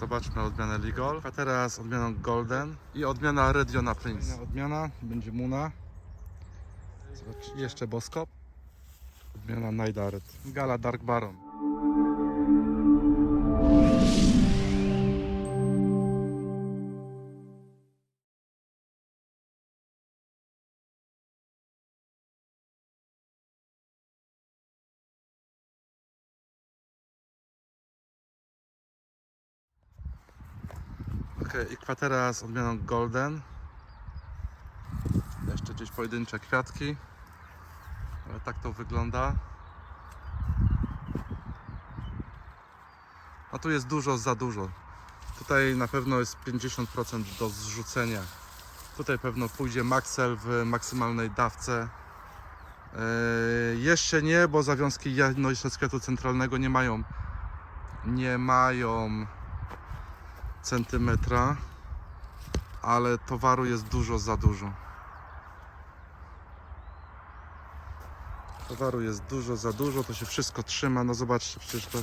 zobaczmy odmianę Ligol. A teraz odmianą Golden i odmiana Rediona Prince. Odmiana będzie Muna. Zobacz, jeszcze Boskop. Odmiana Najdaret. Gala Dark Baron. Ok, i kwatera z odmianą Golden. Jeszcze gdzieś pojedyncze kwiatki. Ale tak to wygląda. A tu jest dużo za dużo. Tutaj na pewno jest 50% do zrzucenia. Tutaj pewno pójdzie Maxel w maksymalnej dawce. Eee, jeszcze nie, bo zawiązki Janojszewskiego Centralnego nie mają nie mają centymetra, ale towaru jest dużo za dużo. Towaru jest dużo za dużo, to się wszystko trzyma. No zobaczcie, przecież to.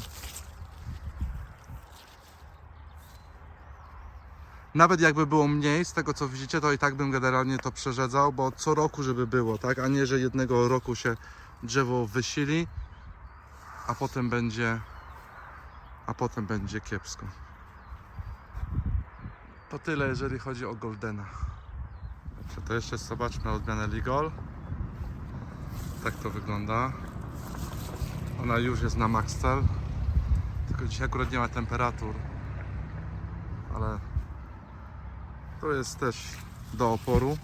Nawet jakby było mniej z tego co widzicie, to i tak bym generalnie to przerzedzał, bo co roku żeby było, tak? A nie, że jednego roku się drzewo wysili, a potem będzie a potem będzie kiepsko. To tyle, jeżeli chodzi o Goldena. Dobrze, to jeszcze zobaczmy odmianę Ligol. Tak to wygląda. Ona już jest na Maxtel. Tylko dzisiaj akurat nie ma temperatur. Ale to jest też do oporu.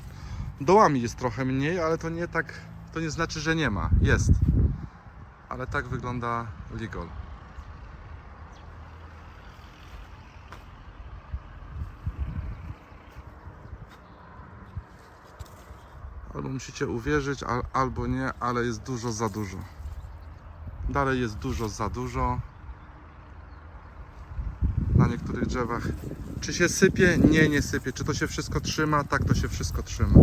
Dołami jest trochę mniej, ale to nie tak, to nie znaczy, że nie ma. Jest. Ale tak wygląda Ligol. Albo musicie uwierzyć, al, albo nie, ale jest dużo za dużo. Dalej jest dużo za dużo. Na niektórych drzewach. Czy się sypie? Nie, nie sypie. Czy to się wszystko trzyma? Tak, to się wszystko trzyma.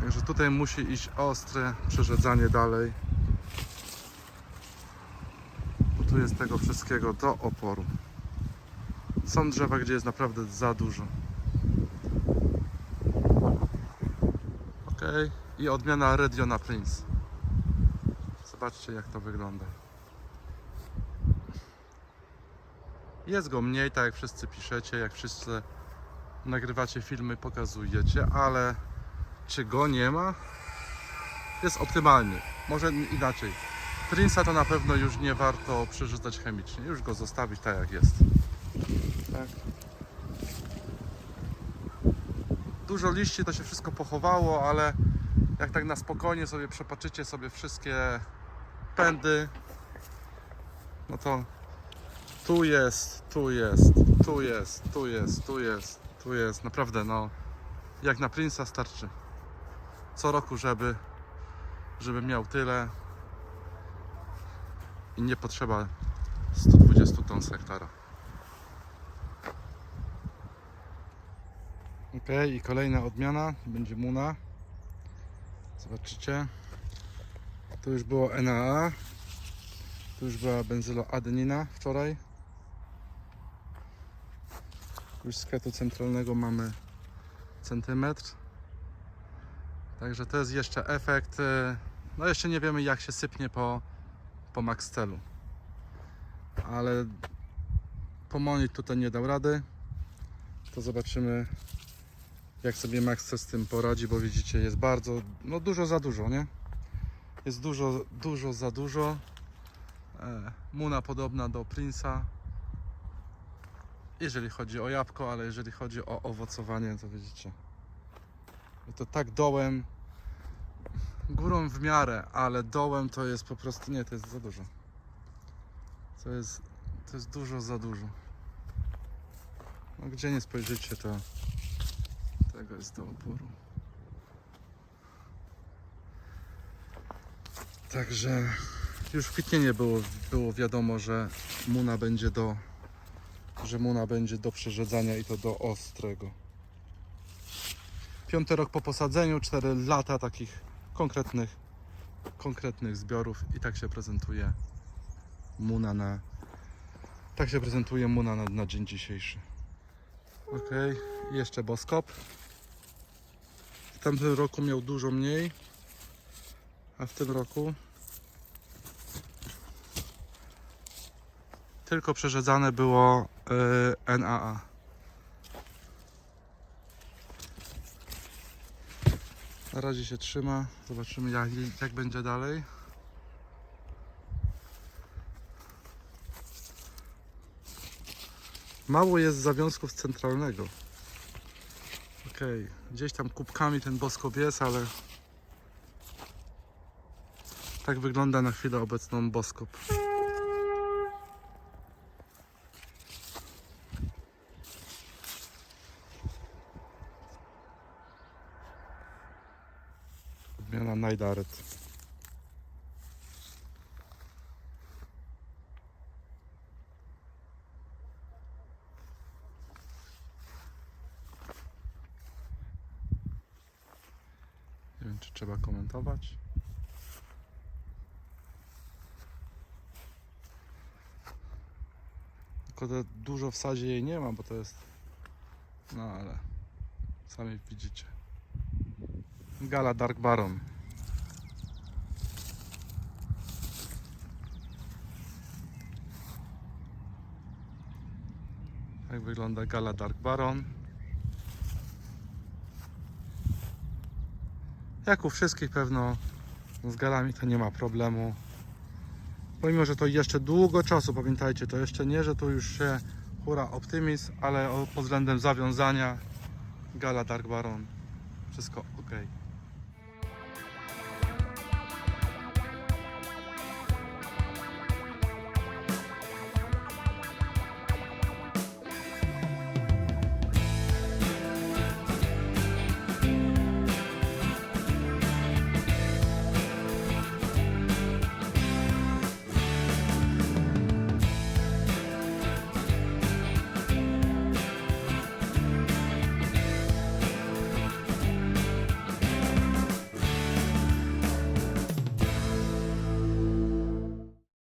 Także tutaj musi iść ostre przerzedzanie dalej. Bo tu jest tego wszystkiego do oporu. Są drzewa, gdzie jest naprawdę za dużo. Ok. I odmiana Rediona Prince. Zobaczcie jak to wygląda. Jest go mniej, tak jak wszyscy piszecie, jak wszyscy nagrywacie filmy, pokazujecie, ale czy go nie ma? Jest optymalny. Może inaczej. Prince'a to na pewno już nie warto przerzucać chemicznie. Już go zostawić tak jak jest. Tak. Dużo liści to się wszystko pochowało, ale jak tak na spokojnie sobie przepatrzycie sobie wszystkie pędy, no to tu jest, tu jest, tu jest, tu jest, tu jest, tu jest. Naprawdę, no jak na Prince'a starczy. Co roku, żeby, żeby miał tyle i nie potrzeba 120 ton z hektara. Ok, i kolejna odmiana będzie Muna. Zobaczycie. Tu już było NAA. Tu już była benzyloadenina wczoraj. Już z ketu centralnego mamy centymetr. Także to jest jeszcze efekt. e, No jeszcze nie wiemy jak się sypnie po, po Maxtelu. Ale pomonić tutaj nie dał rady. To zobaczymy jak sobie Max z tym poradzi, bo widzicie, jest bardzo, no dużo za dużo, nie? Jest dużo, dużo za dużo. E, Muna podobna do Prince'a. Jeżeli chodzi o jabłko, ale jeżeli chodzi o owocowanie, to widzicie. To tak dołem, górą w miarę, ale dołem to jest po prostu, nie, to jest za dużo. To jest, to jest dużo za dużo. No, gdzie nie spojrzycie, to tego jest do oporu. Także już w kwietniu było, było wiadomo, że muna będzie do że muna będzie do przerzedzania i to do ostrego. Piąty rok po posadzeniu, 4 lata takich konkretnych konkretnych zbiorów i tak się prezentuje Muna na tak się prezentuje Muna na, na dzień dzisiejszy. Ok, jeszcze Boskop. Tamtym roku miał dużo mniej, a w tym roku tylko przerzedzane było y, NAA. Na razie się trzyma. Zobaczymy jak, jak będzie dalej. Mało jest zawiązków centralnego. Okej, gdzieś tam kubkami ten boskop jest, ale tak wygląda na chwilę obecną boskop. Odmiana Najdaret. Czy trzeba komentować. Tylko dużo w sadzie jej nie ma, bo to jest. No ale sami widzicie. Gala Dark Baron. Tak wygląda Gala Dark Baron. Jak u wszystkich pewno z galami to nie ma problemu. Pomimo, że to jeszcze długo czasu, pamiętajcie, to jeszcze nie, że tu już się hura optymizm, ale pod względem zawiązania Gala Dark Baron wszystko ok.